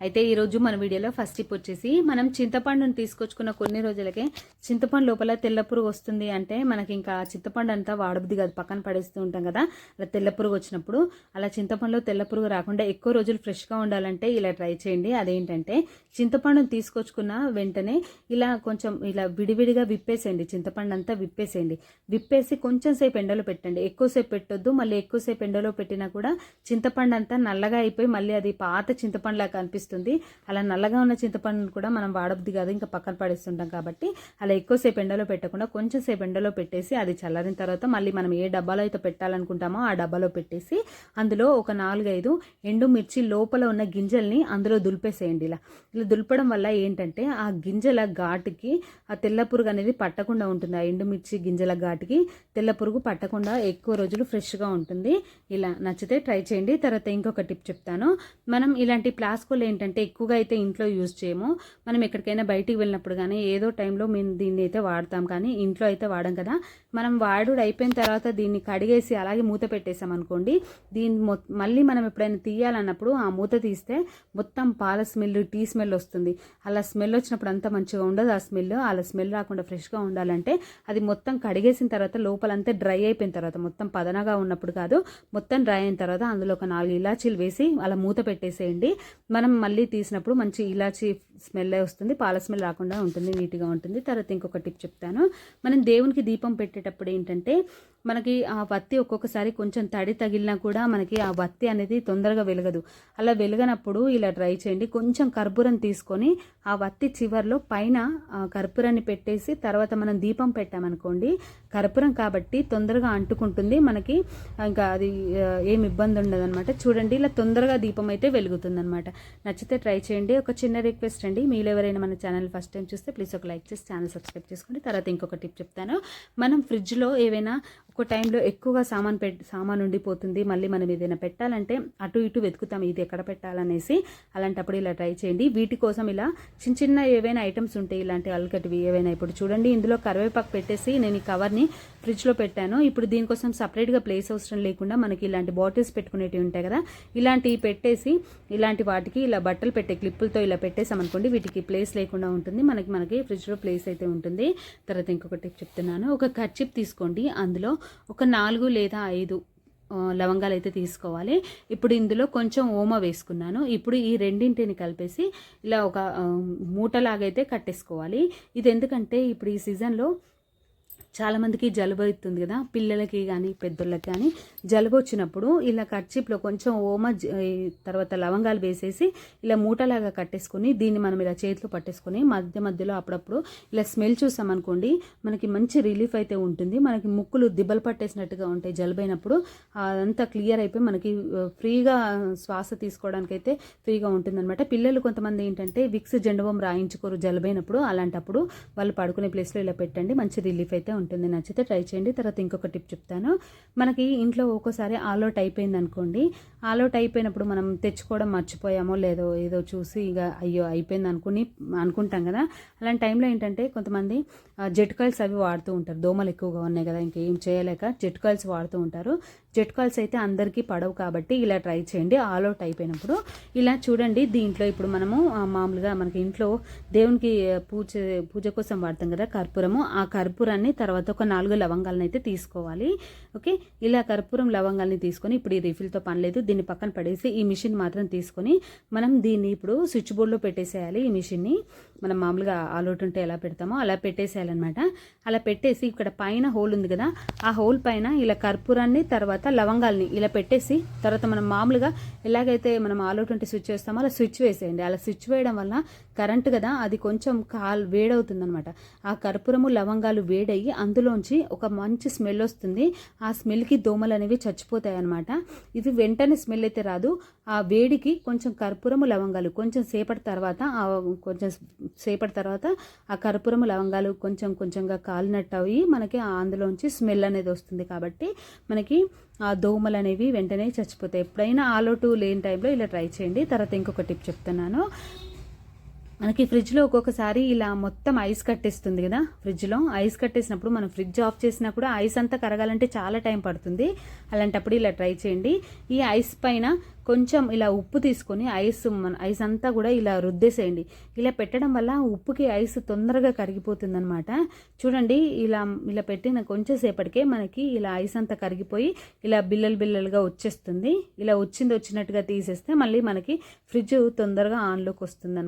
అయితే ఈరోజు మన వీడియోలో ఫస్ట్ టిప్ వచ్చేసి మనం చింతపండుని తీసుకొచ్చుకున్న కొన్ని రోజులకే చింతపండు లోపల తెల్ల పురుగు వస్తుంది అంటే మనకి ఇంకా చింతపండు అంతా వాడబుద్ది కాదు. పక్కన పడేస్తూ ఉంటాం కదా. అలా తెల్ల పురుగు వచ్చినప్పుడు అలా చింతపండులో తెల్ల పురుగు రాకుండా ఎక్కువ రోజులు ఫ్రెష్గా ఉండాలంటే ఇలా ట్రై చేయండి. అదేంటంటే చింతపండుని తీసుకొచ్చుకున్న వెంటనే ఇలా కొంచెం ఇలా విడివిడిగా విప్పేసేయండి. చింతపండు అంతా విప్పేసేయండి. విప్పేసి కొంచెం సేపు ఎండలో పెట్టండి. ఎక్కువసేపు పెట్టొద్దు. మళ్ళీ ఎక్కువసేపు ఎండలో పెట్టినా కూడా చింతపండు అంతా నల్లగా అయిపోయి మళ్ళీ అది పాత చింతపండులా కనిపిస్తుంది అలా నల్లగా ఉన్న చింతపండును కూడా మనం వాడబుద్ది కాదు. ఇంకా పక్కన పడేస్తుంటాం కాబట్టి అలా ఎక్కువసేపు ఎండలో పెట్టకుండా కొంచెం సేపు ఎండలో పెట్టేసి అది చల్లారిన తర్వాత మళ్ళీ మనం ఏ డబ్బాలో అయితే పెట్టాలనుకుంటామో ఆ డబ్బాలో పెట్టేసి అందులో ఒక నాలుగైదు ఎండు మిర్చి లోపల ఉన్న గింజల్ని అందులో దులిపేసేయండి ఇలా. ఇలా దులపడం వల్ల ఏంటంటే ఆ గింజల ఘాటుకి ఆ తెల్ల పురుగు అనేది పట్టకుండా ఉంటుంది. ఆ ఎండుమిర్చి గింజల ఘాటుకి తెల్ల పురుగు పట్టకుండా ఎక్కువ రోజులు ఫ్రెష్గా ఉంటుంది. ఇలా నచ్చితే ట్రై చేయండి. తర్వాత ఇంకొక టిప్ చెప్తాను. మనం ఇలాంటి ప్లాస్కోలు ఏంటంటే ఎక్కువగా అయితే ఇంట్లో యూజ్ చేయము. మనం ఎక్కడికైనా బయటికి వెళ్ళినప్పుడు కానీ ఏదో టైంలో మేము దీన్ని అయితే వాడతాం. కానీ ఇంట్లో అయితే వాడం కదా. మనం వాడుడు అయిపోయిన తర్వాత దీన్ని కడిగేసి అలాగే మూత పెట్టేసాం అనుకోండి దీన్ని మళ్ళీ మనం ఎప్పుడైనా తీయాలన్నప్పుడు ఆ మూత తీస్తే మొత్తం పాల స్మెల్ టీ స్మెల్ వస్తుంది. అలా స్మెల్ వచ్చినప్పుడు అంత మంచిగా ఉండదు ఆ స్మెల్. అలా స్మెల్ రాకుండా ఫ్రెష్గా ఉండాలంటే అది మొత్తం కడిగేసిన తర్వాత లోపలంతా డ్రై అయిపోయిన తర్వాత మొత్తం పదనగా ఉన్నప్పుడు కాదు మొత్తం డ్రై అయిన తర్వాత అందులో ఒక నాలుగు ఇలాచీలు వేసి అలా మూత పెట్టేసేయండి. మనం మళ్ళీ తీసినప్పుడు మంచి ఇలాచి స్మెల్ వస్తుంది పాల స్మెల్ రాకుండా ఉంటుంది నీట్గా ఉంటుంది. తర్వాత ఇంకొక టిప్ చెప్తాను. మనం దేవునికి దీపం పెట్టేటప్పుడు ఏంటంటే మనకి ఆ వత్తి ఒక్కొక్కసారి కొంచెం తడి తగిలినా కూడా మనకి ఆ వత్తి అనేది తొందరగా వెలగదు. అలా వెలగనప్పుడు ఇలా ట్రై చేయండి. కొంచెం కర్పూరం తీసుకొని ఆ వత్తి చివర్లో పైన కర్పూరాన్ని పెట్టేసి తర్వాత మనం దీపం పెట్టామనుకోండి కర్పూరం కాబట్టి తొందరగా అంటుకుంటుంది. మనకి ఇంకా అది ఏమి ఏం ఇబ్బంది ఉండదు అనమాట చూడండి ఇలా తొందరగా దీపం అయితే వెలుగుతుంది అనమాట నచ్చితే ట్రై చేయండి. ఒక చిన్న రిక్వెస్ట్ అండి. మీరు ఎవరైనా మన ఛానల్ ఫస్ట్ టైం చూస్తే ప్లీజ్ ఒక లైక్ చేసి ఛానల్ సబ్స్క్రైబ్ చేసుకోండి. తర్వాత ఇంకొక టిప్ చెప్తాను. మనం ఫ్రిడ్జ్లో ఏవైనా ఒక టైంలో ఎక్కువగా సామాన్ పెట్ సామాన్ ఉండిపోతుంది. మళ్ళీ మనం ఏదైనా పెట్టాలంటే అటు ఇటు వెతుకుతాం. ఇది ఎక్కడ పెట్టాలనేసి అలాంటప్పుడు ఇలా ట్రై చేయండి. వీటి కోసం ఇలా చిన్న చిన్న ఏవైనా ఐటమ్స్ ఉంటాయి ఇలాంటి అల్కటివి ఏవైనా ఇప్పుడు చూడండి. ఇందులో కరివేపాకు పెట్టేసి నేను ఈ కవర్ని ఫ్రిడ్జ్లో పెట్టాను. ఇప్పుడు దీనికోసం సపరేట్గా ప్లేస్ అవసరం లేకుండా మనకి ఇలాంటి బాటిల్స్ పెట్టుకునేటివి ఉంటాయి కదా ఇలాంటివి పెట్టేసి ఇలాంటి వాటికి ఇలా బట్టలు పెట్టే క్లిప్పులతో ఇలా పెట్టేసామనుకోండి వీటికి ప్లేస్ లేకుండా ఉంటుంది. మనకి మనకి ఫ్రిడ్జ్లో ప్లేస్ అయితే ఉంటుంది. తర్వాత ఇంకొకటి చెప్తున్నాను. ఒక కర్చిప్ తీసుకోండి. అందులో ఒక నాలుగు లేదా ఐదు లవంగాలు అయితే తీసుకోవాలి. ఇప్పుడు ఇందులో కొంచెం ఓమ వేసుకున్నాను. ఇప్పుడు ఈ రెండింటిని కలిపేసి ఇలా ఒక మూటలాగైతే కట్టేసుకోవాలి. ఇది ఎందుకంటే ఇప్పుడు ఈ సీజన్లో చాలామందికి జలుబు అవుతుంది కదా పిల్లలకి కానీ పెద్దోళ్ళకి కానీ జలుబు వచ్చినప్పుడు ఇలా కర్చీప్లో కొంచెం ఓమ జ- తర్వాత లవంగాలు వేసేసి ఇలా మూటలాగా కట్టేసుకొని దీన్ని మనం ఇలా చేతిలో పట్టేసుకొని మధ్య మధ్యలో అప్పుడప్పుడు ఇలా స్మెల్ చూసామనుకోండి మనకి మంచి రిలీఫ్ అయితే ఉంటుంది. మనకి ముక్కులు దిబ్బలు పట్టేసినట్టుగా ఉంటాయి జలుబు అయినప్పుడు. అదంతా క్లియర్ అయిపోయి మనకి ఫ్రీగా శ్వాస తీసుకోవడానికి అయితే ఫ్రీగా ఉంటుందన్నమాట. పిల్లలు కొంతమంది ఏంటంటే విక్స్ జెండవం రాయించుకోరు జలుబైనప్పుడు అలాంటప్పుడు వాళ్ళు పడుకునే ప్లేస్లో ఇలా పెట్టండి మంచి రిలీఫ్ అయితే ఉంటుంది. నచ్చితే ట్రై చేయండి. తర్వాత ఇంకొక టిప్ చెప్తాను. మనకి ఇంట్లో ఒక్కోసారి ఆలోట్ అయిపోయింది అనుకోండి. ఆలోట్ అయిపోయినప్పుడు మనం తెచ్చుకోవడం మర్చిపోయామో లేదో ఏదో చూసి ఇక అయ్యో అయిపోయింది అనుకుని అనుకుంటాం కదా. అలాంటి టైంలో ఏంటంటే కొంతమంది జెట్ కాయిల్స్ అవి వాడుతూ ఉంటారు. దోమలు ఎక్కువగా ఉన్నాయి కదా ఇంకేం చేయలేక జెట్ కాయిల్స్ వాడుతూ ఉంటారు. జెట్ కాల్స్ అయితే అందరికీ పడవు కాబట్టి ఇలా ట్రై చేయండి. ఆల్ అవుట్ అయిపోయినప్పుడు ఇలా చూడండి. దీంట్లో ఇప్పుడు మనము మామూలుగా మనకి ఇంట్లో దేవునికి పూజ పూజ కోసం వాడతాం కదా కర్పూరము. ఆ కర్పూరాన్ని తర్వాత ఒక నాలుగు లవంగాలను అయితే తీసుకోవాలి. ఓకే? ఇలా కర్పూరం లవంగాల్ని తీసుకొని ఇప్పుడు ఈ రిఫిల్తో పని లేదు. దీన్ని పక్కన పడేసి ఈ మిషన్ మాత్రం తీసుకొని మనం దీన్ని ఇప్పుడు స్విచ్ బోర్డ్లో పెట్టేసేయాలి ఈ మిషన్ని. మనం మామూలుగా ఆల్ అవుట్ ఉంటే ఎలా పెడతామో అలా పెట్టేసేయాలన్నమాట. అలా పెట్టేసి ఇక్కడ పైన హోల్ ఉంది కదా ఆ హోల్ పైన ఇలా కర్పూరాన్ని తర్వాత లవంగాల్ని ఇలా పెట్టేసి తర్వాత మనం మామూలుగా ఎలాగైతే మనం ఆలో అవుట్ స్విచ్ వేస్తామో అలా స్విచ్ వేసేయండి. అలా స్విచ్ వేయడం వల్ల కరెంట్ కదా అది కొంచెం కాల్ వేడవుతుంది అనమాట ఆ కర్పూరము లవంగాలు వేడయ్యి అందులోంచి ఒక మంచి స్మెల్ వస్తుంది. ఆ స్మెల్కి దోమలు అనేవి చచ్చిపోతాయి అనమాట ఇది వెంటనే స్మెల్ అయితే రాదు. ఆ వేడికి కొంచెం కర్పూరము లవంగాలు కొంచెం సేపటి తర్వాత కొంచెం సేపటి తర్వాత ఆ కర్పూరము లవంగాలు కొంచెం కొంచెంగా కాలినట్టు అవి మనకి ఆ అందులోంచి స్మెల్ అనేది వస్తుంది కాబట్టి మనకి ఆ దోమలు అనేవి వెంటనే చచ్చిపోతాయి. ఎప్పుడైనా ఆలోటు లేని టైంలో ఇలా ట్రై చేయండి. తర్వాత ఇంకొక టిప్ చెప్తున్నాను. మనకి ఫ్రిడ్జ్లో ఒక్కొక్కసారి ఇలా మొత్తం ఐస్ కట్టేస్తుంది కదా ఫ్రిడ్జ్లో. ఐస్ కట్టేసినప్పుడు మనం ఫ్రిడ్జ్ ఆఫ్ చేసినా కూడా ఐస్ అంతా కరగాలంటే చాలా టైం పడుతుంది. అలాంటప్పుడు ఇలా ట్రై చేయండి. ఈ ఐస్ పైన కొంచెం ఇలా ఉప్పు తీసుకొని ఐస్ మన ఐస్ అంతా కూడా ఇలా రుద్దేసేయండి. ఇలా పెట్టడం వల్ల ఉప్పుకి ఐస్ తొందరగా కరిగిపోతుంది అనమాట చూడండి ఇలా ఇలా పెట్టిన కొంచెం సేపటికే మనకి ఇలా ఐస్ అంతా కరిగిపోయి ఇలా బిల్లలు బిల్లలుగా వచ్చేస్తుంది. ఇలా వచ్చింది వచ్చినట్టుగా తీసేస్తే మళ్ళీ మనకి ఫ్రిడ్జ్ తొందరగా ఆన్లోకి వస్తుంది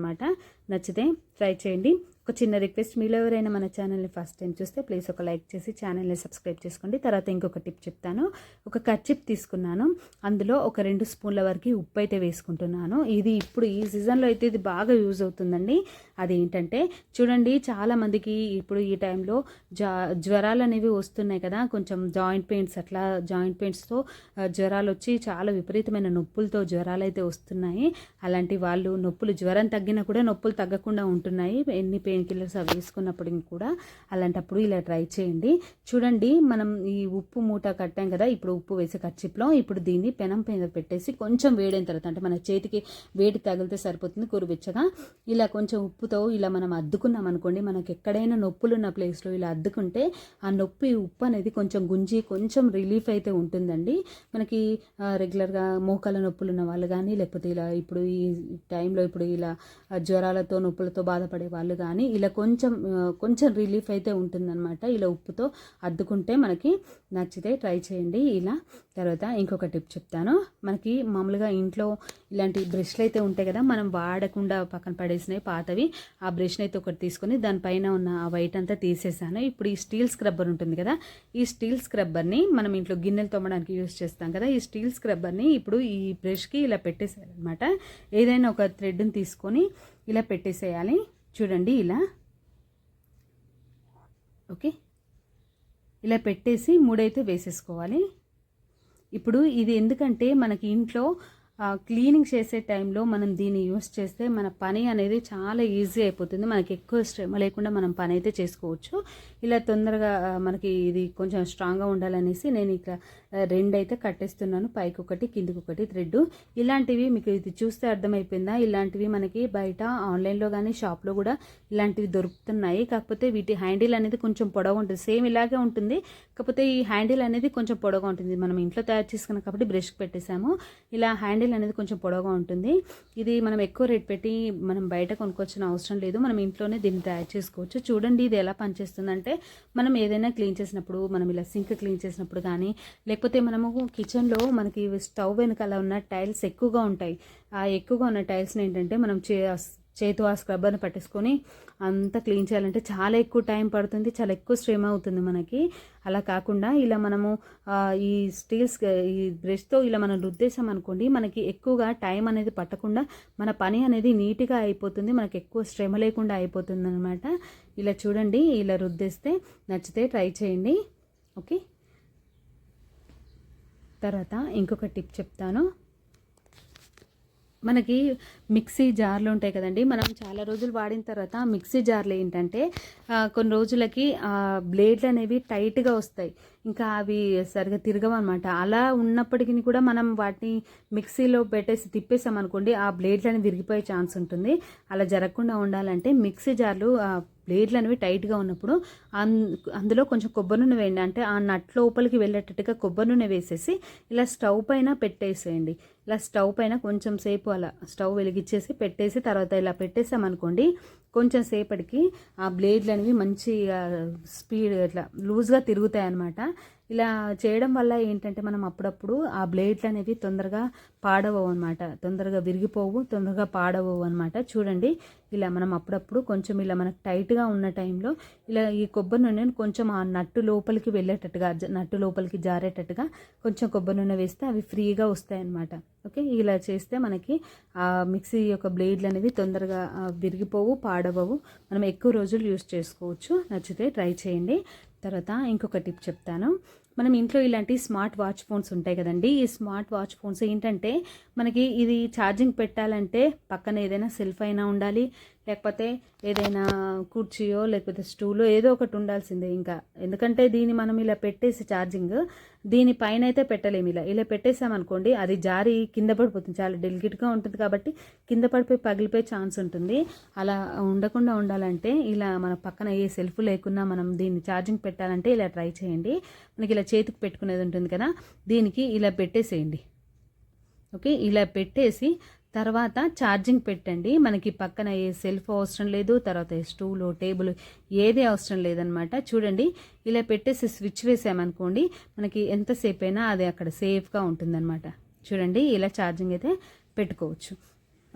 నచ్చితే ట్రై చేయండి. ఒక చిన్న రిక్వెస్ట్ మీలో ఎవరైనా మన ఛానల్ని ఫస్ట్ టైం చూస్తే ప్లీజ్ ఒక లైక్ చేసి ఛానల్ని సబ్స్క్రైబ్ చేసుకోండి. తర్వాత ఇంకొక టిప్ చెప్తాను. ఒక కచ్చిప్ తీసుకున్నాను. అందులో ఒక రెండు స్పూన్ల వరకు ఉప్పు అయితే వేసుకుంటున్నాను. ఇది ఇప్పుడు ఈ సీజన్లో అయితే ఇది బాగా యూజ్ అవుతుందండి. అదేంటంటే చూడండి చాలామందికి ఇప్పుడు ఈ టైంలో జా జ్వరాలు అనేవి వస్తున్నాయి కదా. కొంచెం జాయింట్ పెయిన్స్ అట్లా జాయింట్ పెయిన్స్తో జ్వరాలు వచ్చి చాలా విపరీతమైన నొప్పులతో జ్వరాలు అయితే వస్తున్నాయి. అలాంటి వాళ్ళు నొప్పులు జ్వరం తగ్గినా కూడా నొప్పులు తగ్గకుండా ఉంటున్నాయి. ఎన్ని పెయిన్ కిల్లర్స్ అవి వేసుకున్నప్పటికీ కూడా అలాంటప్పుడు ఇలా ట్రై చేయండి. చూడండి మనం ఈ ఉప్పు మూట కట్టాం కదా ఇప్పుడు ఉప్పు వేసే కచ్చిప్లో ఇప్పుడు దీన్ని పెనం పైన పెట్టేసి కొంచెం వేడైన తర్వాత అంటే మన చేతికి వేడి తగిలితే సరిపోతుంది కురువెచ్చగా. ఇలా కొంచెం ఉప్పుతో ఇలా మనం అద్దుకున్నాం అనుకోండి మనకి ఎక్కడైనా నొప్పులు ఉన్న ప్లేస్లో ఇలా అద్దుకుంటే ఆ నొప్పి ఉప్పు అనేది కొంచెం గుంజి కొంచెం రిలీఫ్ అయితే ఉంటుందండి. మనకి రెగ్యులర్గా మోకాల నొప్పులు ఉన్న వాళ్ళు కానీ లేకపోతే ఇలా ఇప్పుడు ఈ టైంలో ఇప్పుడు ఇలా జ్వరాలతో నొప్పులతో బాధపడే వాళ్ళు కానీ ఇలా కొంచెం కొంచెం రిలీఫ్ అయితే ఉంటుందన్నమాట ఇలా ఉప్పుతో అద్దుకుంటే మనకి నచ్చితే ట్రై చేయండి ఇలా. తర్వాత ఇంకొక టిప్ చెప్తాను. మనకి మామూలుగా ఇంట్లో ఇలాంటి బ్రష్లు అయితే ఉంటాయి కదా మనం వాడకుండా పక్కన పడేసినాయి పాతవి ఆ బ్రష్ని అయితే ఒకటి తీసుకొని దానిపైన ఉన్న ఆ వైట్ అంతా తీసేసాను. ఇప్పుడు ఈ స్టీల్ స్క్రబ్బర్ ఉంటుంది కదా ఈ స్టీల్ స్క్రబ్బర్ని మనం ఇంట్లో గిన్నెలు తోమడానికి యూస్ చేస్తాం కదా ఈ స్టీల్ స్క్రబ్బర్ని ఇప్పుడు ఈ బ్రష్కి ఇలా పెట్టేసేయాలన్నమాట. ఏదైనా ఒక థ్రెడ్ని తీసుకొని ఇలా పెట్టేసేయాలి. చూడండి ఇలా. ఓకే. ఇలా పెట్టేసి మూడైతే వేసేసుకోవాలి. ఇప్పుడు ఇది ఎందుకంటే మనకి ఇంట్లో క్లీనింగ్ చేసే టైంలో మనం దీన్ని యూస్ చేస్తే మన పని అనేది చాలా ఈజీ అయిపోతుంది. మనకి ఎక్కువ శ్రమ లేకుండా మనం పని అయితే చేసుకోవచ్చు. ఇలా తొందరగా మనకి ఇది కొంచెం స్ట్రాంగ్గా ఉండాలనేసి నేను ఇక రెండు అయితే కట్టేస్తున్నాను. పైకి ఒకటి కిందికి ఒకటి థ్రెడ్ ఇలాంటివి మీకు ఇది చూస్తే అర్థమైపోయిందా? ఇలాంటివి మనకి బయట ఆన్లైన్లో కానీ షాప్లో కూడా ఇలాంటివి దొరుకుతున్నాయి. కాకపోతే వీటి హ్యాండిల్ అనేది కొంచెం పొడవు ఉంటుంది. సేమ్ ఇలాగే ఉంటుంది. కాకపోతే ఈ హ్యాండిల్ అనేది కొంచెం పొడవుగా ఉంటుంది. మనం ఇంట్లో తయారు చేసుకున్నాం కాబట్టి బ్రష్కి పెట్టేసాము ఇలా హ్యాండిల్ అనేది కొంచెం పొడవుగా ఉంటుంది. ఇది మనం ఎక్కువ రేట్ పెట్టి మనం బయట కొనుక్కొచ్చిన అవసరం లేదు. మనం ఇంట్లోనే దీన్ని తయారు చేసుకోవచ్చు. చూడండి ఇది ఎలా పనిచేస్తుందంటే మనం ఏదైనా క్లీన్ చేసినప్పుడు మనం ఇలా సింక్ క్లీన్ చేసినప్పుడు కానీ లేకపోతే మనము కిచెన్లో మనకి స్టవ్ వెనకాల ఉన్న టైల్స్ ఎక్కువగా ఉంటాయి. ఆ ఎక్కువగా ఉన్న టైల్స్ని ఏంటంటే మనం చే చేతు ఆ స్క్రబ్బర్ని పట్టేసుకొని అంతా క్లీన్ చేయాలంటే చాలా ఎక్కువ టైం పడుతుంది చాలా ఎక్కువ శ్రమ అవుతుంది మనకి. అలా కాకుండా ఇలా మనము ఈ స్టీల్స్ ఈ బ్రష్తో ఇలా మనం రుద్దేశాం అనుకోండి మనకి ఎక్కువగా టైం అనేది పట్టకుండా మన పని అనేది నీట్గా అయిపోతుంది మనకి ఎక్కువ శ్రమ లేకుండా అయిపోతుంది అనమాట ఇలా చూడండి ఇలా రుద్దేస్తే నచ్చితే ట్రై చేయండి. ఓకే? తర్వాత ఇంకొక టిప్ చెప్తాను. మనకి మిక్సీ జార్లు ఉంటాయి కదండి. మనం చాలా రోజులు వాడిన తర్వాత మిక్సీ జార్లు ఏంటంటే కొన్ని రోజులకి బ్లేడ్లు అనేవి టైట్గా వస్తాయి. ఇంకా అవి సరిగా తిరగవన్నమాట. అలా ఉన్నప్పటికీ కూడా మనం వాటిని మిక్సీలో పెట్టేసి తిప్పేసాం అనుకోండి ఆ బ్లేడ్లని విరిగిపోయే ఛాన్స్ ఉంటుంది. అలా జరగకుండా ఉండాలంటే మిక్సీ జార్లు బ్లేడ్లు అనేవి టైట్గా ఉన్నప్పుడు అందులో కొంచెం కొబ్బరి నూనె వేయండి. అంటే ఆ నట్ లోపలికి వెళ్ళేటట్టుగా కొబ్బరి నూనె వేసేసి ఇలా స్టవ్ పైన పెట్టేసేయండి. ఇలా స్టవ్ పైన కొంచెం సేపు అలా స్టవ్ వెలిగించేసి పెట్టేసి తర్వాత ఇలా పెట్టేసామనుకోండి కొంచెం సేపటికి ఆ బ్లేడ్లు అనేవి మంచిగా స్పీడ్ ఇట్లా లూజ్గా తిరుగుతాయి అన్నమాట ఇలా చేయడం వల్ల ఏంటంటే మనం అప్పుడప్పుడు ఆ బ్లేడ్లు అనేవి తొందరగా పాడవవు అనమాట తొందరగా విరిగిపోవు తొందరగా పాడవవు అనమాట చూడండి ఇలా మనం అప్పుడప్పుడు కొంచెం ఇలా మనకు టైట్గా ఉన్న టైంలో ఇలా ఈ కొబ్బరి నూనెను కొంచెం ఆ నట్టు లోపలికి వెళ్ళేటట్టుగా నట్టు లోపలికి జారేటట్టుగా కొంచెం కొబ్బరి నూనె వేస్తే అవి ఫ్రీగా వస్తాయన్నమాట ఓకే ఇలా చేస్తే మనకి ఆ మిక్సీ యొక్క బ్లేడ్లు అనేవి తొందరగా విరిగిపోవు పాడవవు. మనం ఎక్కువ రోజులు యూస్ చేసుకోవచ్చు. నచ్చితే ట్రై చేయండి. తర్వాత ఇంకొక టిప్ చెప్తాను. మనం ఇంట్లో ఇలాంటి స్మార్ట్ వాచ్ ఫోన్స్ ఉంటాయి కదండి. ఈ స్మార్ట్ వాచ్ ఫోన్స్ ఏంటంటే మనకి ఇది ఛార్జింగ్ పెట్టాలంటే పక్కన ఏదైనా సెల్ఫ్ అయినా ఉండాలి లేకపోతే ఏదైనా కుర్చీయో లేకపోతే స్టూలో ఏదో ఒకటి ఉండాల్సిందే ఇంకా. ఎందుకంటే దీన్ని మనం ఇలా పెట్టేసి ఛార్జింగ్ దీని పైన అయితే పెట్టలేము ఇలా. ఇలా పెట్టేసామనుకోండి అది జారి కింద పడిపోతుంది. చాలా డెలికేట్గా ఉంటుంది కాబట్టి కింద పడిపోయి పగిలిపోయే ఛాన్స్ ఉంటుంది. అలా ఉండకుండా ఉండాలంటే ఇలా మన పక్కన ఏ సెల్ఫ్ లేకున్నా మనం దీన్ని ఛార్జింగ్ పెట్టాలంటే ఇలా ట్రై చేయండి. మనకి ఇలా చేతికి పెట్టుకునేది ఉంటుంది కదా దీనికి ఇలా పెట్టేసేయండి. ఓకే? ఇలా పెట్టేసి తర్వాత ఛార్జింగ్ పెట్టండి. మనకి పక్కన ఏ సెల్ఫ్ అవసరం లేదు. తర్వాత స్టూలు టేబుల్ ఏది అవసరం లేదనమాట. చూడండి ఇలా పెట్టేసి స్విచ్ వేసామనుకోండి మనకి ఎంతసేపు అయినా అది అక్కడ సేఫ్గా ఉంటుందన్నమాట చూడండి ఇలా ఛార్జింగ్ అయితే పెట్టుకోవచ్చు.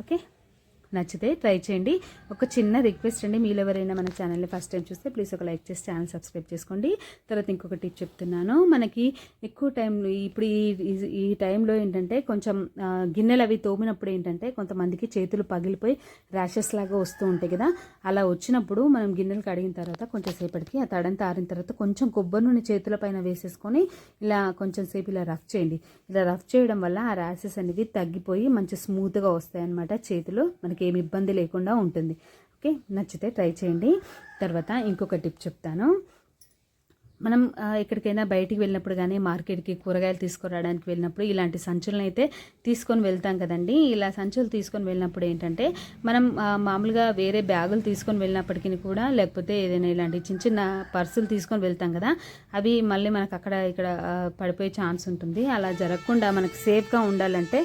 ఓకే? నచ్చితే ట్రై చేయండి. ఒక చిన్న రిక్వెస్ట్ అండి. మీరు ఎవరైనా మన ఛానల్ని ఫస్ట్ టైం చూస్తే ప్లీజ్ ఒక లైక్ చేసి ఛానల్ సబ్స్క్రైబ్ చేసుకోండి. తర్వాత ఇంకొక టిప్ చెప్తున్నాను. మనకి ఎక్కువ టైంలో ఇప్పుడు ఈ ఈ- టైంలో ఏంటంటే కొంచెం గిన్నెలు అవి తోమినప్పుడు ఏంటంటే కొంతమందికి చేతులు పగిలిపోయి ర్యాషెస్ లాగా వస్తూ ఉంటాయి కదా. అలా వచ్చినప్పుడు మనం గిన్నెలు కడిగిన తర్వాత కొంచెం సేపటికి ఆ తడంతా ఆరిన తర్వాత కొంచెం కొబ్బరి నూనె చేతుల పైన వేసేసుకొని ఇలా కొంచెం సేపు ఇలా రఫ్ చేయండి. ఇలా రఫ్ చేయడం వల్ల ఆ ర్యాషెస్ అనేవి తగ్గిపోయి మంచి స్మూత్గా వస్తాయి అన్నమాట చేతులు. మనకి మనకి ఏమి ఇబ్బంది లేకుండా ఉంటుంది. ఓకే? నచ్చితే ట్రై చేయండి. తర్వాత ఇంకొక టిప్ చెప్తాను. మనం ఎక్కడికైనా బయటికి వెళ్ళినప్పుడు కానీ మార్కెట్కి కూరగాయలు తీసుకురావడానికి వెళ్ళినప్పుడు ఇలాంటి సంచులను అయితే తీసుకొని వెళ్తాం కదండి. ఇలా సంచులు తీసుకొని వెళ్ళినప్పుడు ఏంటంటే మనం మామూలుగా వేరే బ్యాగులు తీసుకొని వెళ్ళినప్పటికీ కూడా లేకపోతే ఏదైనా ఇలాంటి చిన్న చిన్న పర్సులు తీసుకొని వెళ్తాం కదా అవి మళ్ళీ మనకు అక్కడ ఇక్కడ పడిపోయే ఛాన్స్ ఉంటుంది. అలా జరగకుండా మనకు సేఫ్గా ఉండాలంటే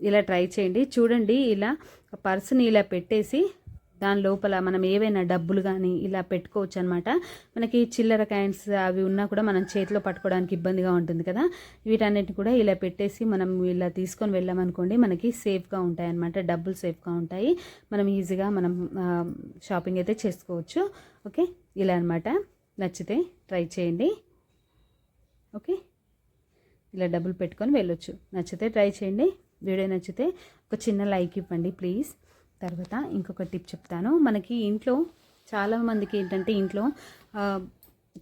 ఇలా ట్రై చేయండి. చూడండి ఇలా పర్సుని ఇలా పెట్టేసి దాని లోపల మనం ఏవైనా డబ్బులు కానీ ఇలా పెట్టుకోవచ్చు అనమాట మనకి చిల్లర కాయిన్స్ అవి ఉన్నా కూడా మనం చేతిలో పట్టుకోవడానికి ఇబ్బందిగా ఉంటుంది కదా. వీటన్నిటిని కూడా ఇలా పెట్టేసి మనం ఇలా తీసుకొని వెళ్ళామనుకోండి మనకి సేఫ్గా ఉంటాయి అనమాట డబ్బులు సేఫ్గా ఉంటాయి. మనం ఈజీగా మనం షాపింగ్ అయితే చేసుకోవచ్చు. ఓకే? ఇలా అనమాట నచ్చితే ట్రై చేయండి. ఓకే? ఇలా డబ్బులు పెట్టుకొని వెళ్ళొచ్చు. నచ్చితే ట్రై చేయండి. వీడియో నచ్చితే ఒక చిన్న లైక్ ఇవ్వండి ప్లీజ్ తర్వాత ఇంకొక టిప్ చెప్తాను. మనకి ఇంట్లో చాలా మందికి ఏంటంటే ఇంట్లో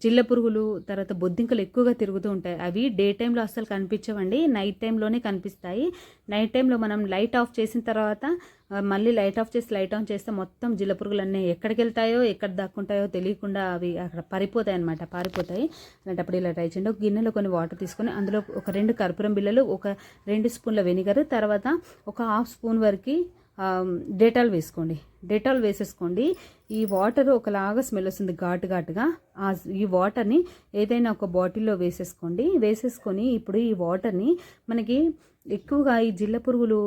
చిల్ల పురుగులు తర్వాత బొద్దింకలు ఎక్కువగా తిరుగుతూ ఉంటాయి. అవి డే టైంలో అస్సలు కనిపించవండి నైట్ టైంలోనే కనిపిస్తాయి. నైట్ టైంలో మనం లైట్ ఆఫ్ చేసిన తర్వాత మళ్ళీ లైట్ ఆఫ్ చేసి లైట్ ఆన్ చేస్తే మొత్తం జిల్లపురుగులన్నీ ఎక్కడికి వెళ్తాయో ఎక్కడ దాక్కుంటాయో తెలియకుండా అవి అక్కడ పారిపోతాయి అనమాట పారిపోతాయి. అలాంటప్పుడు ఇలా ట్రై చేయండి. ఒక గిన్నెలో కొన్ని వాటర్ తీసుకొని అందులో ఒక రెండు కర్పూరం బిళ్ళలు ఒక రెండు స్పూన్ల వెనిగర్ తర్వాత ఒక హాఫ్ స్పూన్ వరకు డేటాల్ వేసుకోండి. డేటాల్ వేసేసుకోండి. ఈ వాటర్ ఒకలాగా స్మెల్ వస్తుంది ఘాటు ఘాటుగా. ఆ ఈ వాటర్ని ఏదైనా ఒక బాటిల్లో వేసేసుకోండి. వేసేసుకొని ఇప్పుడు ఈ వాటర్ని మనకి ఎక్కువగా ఈ జిల్ల పురుగులు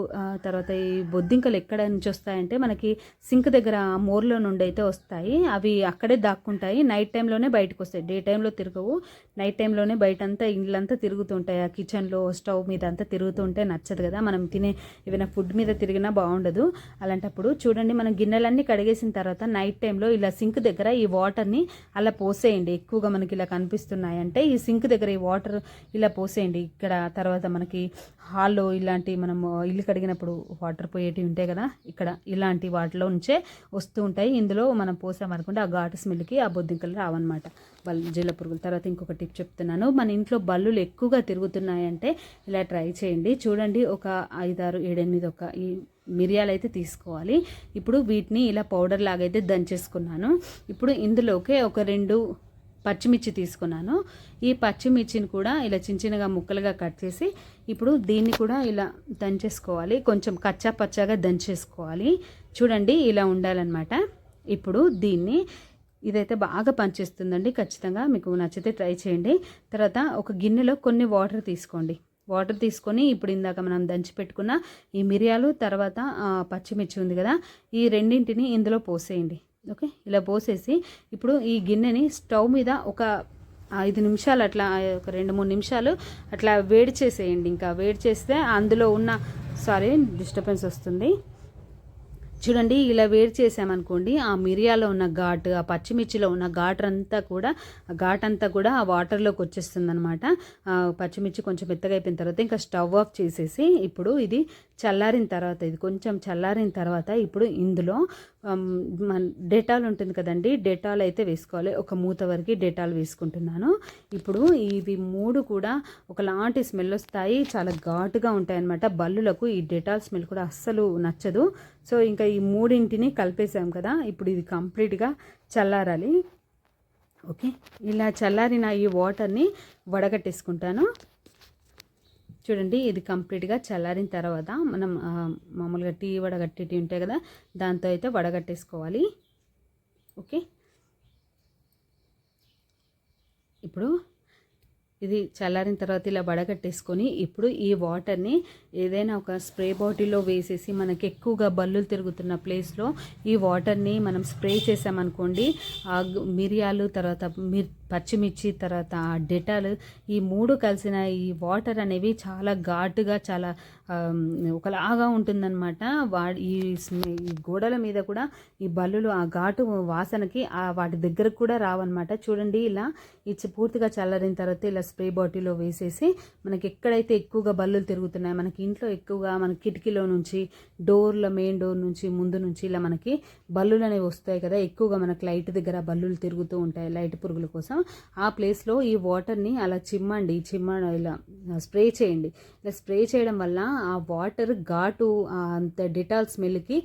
తర్వాత ఈ బొద్దింకలు ఎక్కడ నుంచి వస్తాయంటే మనకి సింక్ దగ్గర ఆ మోర్లో నుండి అయితే వస్తాయి. అవి అక్కడే దాక్కుంటాయి. నైట్ టైంలోనే బయటకు వస్తాయి. డే టైంలో తిరగవు. నైట్ టైంలోనే బయటంతా ఇళ్ళంతా తిరుగుతుంటాయి. ఆ కిచెన్లో స్టవ్ మీద అంతా తిరుగుతుంటే నచ్చదు కదా. మనం తినే ఏమైనా ఫుడ్ మీద తిరిగినా బాగుండదు. అలాంటప్పుడు చూడండి మనం గిన్నెలన్నీ కడిగేసిన తర్వాత నైట్ టైంలో ఇలా సింక్ దగ్గర ఈ వాటర్ని అలా పోసేయండి. ఎక్కువగా మనకి ఇలా కనిపిస్తున్నాయి అంటే ఈ సింక్ దగ్గర ఈ వాటర్ ఇలా పోసేయండి. ఇక్కడ తర్వాత మనకి హాల్లో ఇలాంటి మనం ఇల్లు కడిగినప్పుడు వాటర్ పోయేటివి ఉంటాయి కదా ఇక్కడ ఇలాంటి వాటిలో నుంచే వస్తూ ఉంటాయి. ఇందులో మనం పోసామనుకుంటే ఆ ఘాటు స్మెల్కి ఆ బొద్దింకలు రావన్నమాట. వాళ్ళు జీల పురుగులు. తర్వాత ఇంకొక టిప్ చెప్తున్నాను. మన ఇంట్లో బల్లులు ఎక్కువగా తిరుగుతున్నాయంటే ఇలా ట్రై చేయండి. చూడండి ఒక ఐదారు ఏడెనిమిది ఒక ఈ మిరియాలు అయితే తీసుకోవాలి. ఇప్పుడు వీటిని ఇలా పౌడర్ లాగైతే దంచేసుకున్నాను. ఇప్పుడు ఇందులోకే ఒక రెండు పచ్చిమిర్చి తీసుకున్నాను. ఈ పచ్చిమిర్చిని కూడా ఇలా చిన్న చిన్నగా ముక్కలుగా కట్ చేసి ఇప్పుడు దీన్ని కూడా ఇలా దంచేసుకోవాలి. కొంచెం కచ్చా పచ్చాగా దంచేసుకోవాలి. చూడండి ఇలా ఉండాలన్నమాట. ఇప్పుడు దీన్ని ఇదైతే బాగా పనిచేస్తుందండి. ఖచ్చితంగా మీకు నచ్చితే ట్రై చేయండి. తర్వాత ఒక గిన్నెలో కొన్ని వాటర్ తీసుకోండి. వాటర్ తీసుకొని ఇప్పుడు ఇందాక మనం దంచి పెట్టుకున్న ఈ మిరియాలు తర్వాత పచ్చిమిర్చి ఉంది కదా ఈ రెండింటిని ఇందులో పోసేయండి. ఓకే? ఇలా పోసేసి ఇప్పుడు ఈ గిన్నెని స్టవ్ మీద ఒక ఐదు నిమిషాలు అట్లా ఒక రెండు మూడు నిమిషాలు అట్లా వేడి చేసేయండి. ఇంకా వేడి చేస్తే అందులో ఉన్న సారీ డిస్టర్బెన్స్ వస్తుంది. చూడండి ఇలా వేడి చేసామనుకోండి ఆ మిరియాలో ఉన్న ఘాటు ఆ పచ్చిమిర్చిలో ఉన్న ఘాటు అంతా కూడా ఆ ఘాట్ అంతా కూడా ఆ వాటర్లోకి వచ్చేస్తుంది అనమాట పచ్చిమిర్చి కొంచెం మెత్తగా అయిపోయిన తర్వాత ఇంకా స్టవ్ ఆఫ్ చేసేసి ఇప్పుడు ఇది చల్లారిన తర్వాత ఇది కొంచెం చల్లారిన తర్వాత ఇప్పుడు ఇందులో మన డెటాల్ ఉంటుంది కదండి డెటాల్ అయితే వేసుకోవాలి. ఒక మూత వరకు డెటాల్ వేసుకుంటున్నాను. ఇప్పుడు ఇవి మూడు కూడా ఒకలాంటి స్మెల్ వస్తాయి. చాలా ఘాటుగా ఉంటాయి అన్నమాట బల్లులకు ఈ డెటాల్ స్మెల్ కూడా అస్సలు నచ్చదు. సో ఇంకా ఈ మూడింటిని కలిపేసాం కదా ఇప్పుడు ఇది కంప్లీట్గా చల్లారాలి. ఓకే ఇలా చల్లారిన ఈ వాటర్ని వడగట్టేసుకుంటాను. చూడండి ఇది కంప్లీట్గా చల్లారిన తర్వాత మనం మామూలుగా టీ వడగట్టేటి ఉంటాయి కదా దాంతో అయితే వడగట్టేసుకోవాలి. ఓకే? ఇప్పుడు ఇది చల్లారిన తర్వాత ఇలా వడగట్టేసుకొని ఇప్పుడు ఈ వాటర్ని ఏదైనా ఒక స్ప్రే బాటిల్లో వేసేసి మనకి ఎక్కువగా బల్లులు తిరుగుతున్న ప్లేస్లో ఈ వాటర్ని మనం స్ప్రే చేసామనుకోండి ఆ మిరియాలు తర్వాత మిర్ పచ్చిమిర్చి తర్వాత ఆ డెటాల్ ఈ మూడు కలిసిన ఈ వాటర్ అనేవి చాలా ఘాటుగా చాలా ఒకలాగా ఉంటుందన్నమాట. వా ఈ గోడల మీద కూడా ఈ బల్లులు ఆ ఘాటు వాసనకి ఆ వాటి దగ్గరకు కూడా రావన్నమాట. చూడండి ఇలా ఇచ్చి పూర్తిగా చల్లారిన తర్వాత ఇలా స్ప్రే బాటిల్లో వేసేసి మనకి ఎక్కడైతే ఎక్కువగా బల్లులు తిరుగుతున్నాయి మనకి ఇంట్లో ఎక్కువగా మన కిటికీలో నుంచి డోర్ల మెయిన్ డోర్ నుంచి ముందు నుంచి ఇలా మనకి బల్లులు అనేవి వస్తాయి కదా ఎక్కువగా మనకి లైట్ దగ్గర బల్లులు తిరుగుతూ ఉంటాయి లైట్ పురుగుల కోసం. ఆ ప్లేస్లో ఈ వాటర్ని అలా చిమ్మండి చిమ్మ ఇలా స్ప్రే చేయండి. ఇలా స్ప్రే చేయడం వల్ల ఆ వాటర్ ఘాటు అంత డిటాల్ స్మెల్కి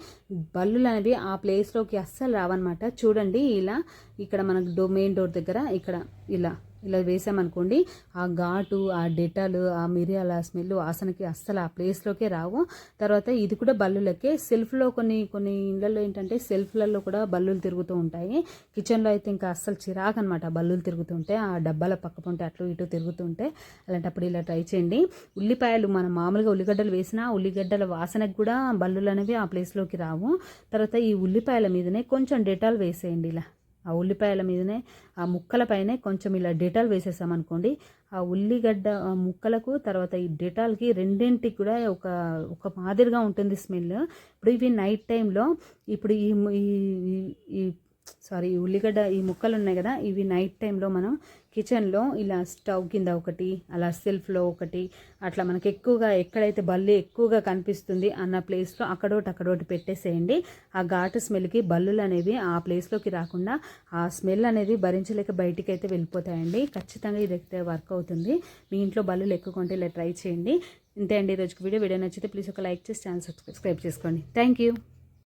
బల్లులు అనేవి ఆ ప్లేస్లోకి అస్సలు రావన్నమాట. చూడండి ఇలా ఇక్కడ మనకు డో మెయిన్ డోర్ దగ్గర ఇక్కడ ఇలా ఇలా వేసామనుకోండి ఆ ఘాటు ఆ డెటాలు ఆ మిరియాల స్మెల్ వాసనకి అస్సలు ఆ ప్లేస్లోకే రావు. తర్వాత ఇది కూడా బల్లులకే. సెల్ఫ్లో కొన్ని కొన్ని ఇళ్ళల్లో ఏంటంటే సెల్ఫ్లలో కూడా బల్లులు తిరుగుతూ ఉంటాయి. కిచెన్లో అయితే ఇంకా అస్సలు చిరాకు అనమాట బల్లులు తిరుగుతుంటే ఆ డబ్బాల పక్క పొంటే అటు ఇటు తిరుగుతుంటే. అలాంటప్పుడు ఇలా ట్రై చేయండి. ఉల్లిపాయలు మనం మామూలుగా ఉల్లిగడ్డలు వేసినా ఉల్లిగడ్డల వాసనకు కూడా బల్లులు అనేవి ఆ ప్లేస్లోకి రావు. తర్వాత ఈ ఉల్లిపాయల మీదనే కొంచెం డెటాల్ వేసేయండి ఇలా. ఆ ఉల్లిపాయల మీదనే ఆ ముక్కల పైనే కొంచెం ఇలా డెటాల్ వేసేసామనుకోండి ఆ ఉల్లిగడ్డ ఆ ముక్కలకు తర్వాత ఈ డెటాల్కి రెండింటికి కూడా ఒక ఒక మాదిరిగా ఉంటుంది స్మెల్. ఇప్పుడు ఇవి నైట్ టైంలో ఇప్పుడు ఈ- ఈ సారీ ఉల్లిగడ్డ ఈ ముక్కలు ఉన్నాయి కదా ఇవి నైట్ టైంలో మనం కిచెన్లో ఇలా స్టవ్ కింద ఒకటి అలా సెల్ఫ్లో ఒకటి అట్లా మనకి ఎక్కువగా ఎక్కడైతే బల్లి ఎక్కువగా కనిపిస్తుంది అన్న ప్లేస్లో అక్కడోటి అక్కడోటి పెట్టేసేయండి. ఆ ఘాటు స్మెల్కి బల్లులు అనేవి ఆ ప్లేస్లోకి రాకుండా ఆ స్మెల్ అనేది భరించలేక బయటికి అయితే వెళ్ళిపోతాయండి. ఖచ్చితంగా ఇది అయితే వర్క్ అవుతుంది. మీ ఇంట్లో బల్లులు ఎక్కువ ఇలా ట్రై చేయండి. ఇంతే అండి ఈరోజుకి వీడియో. వీడియో నచ్చితే ప్లీజ్ ఒక లైక్ చేసి ఛానల్ సబ్స్క్రైబ్ చేసుకోండి. Thank you.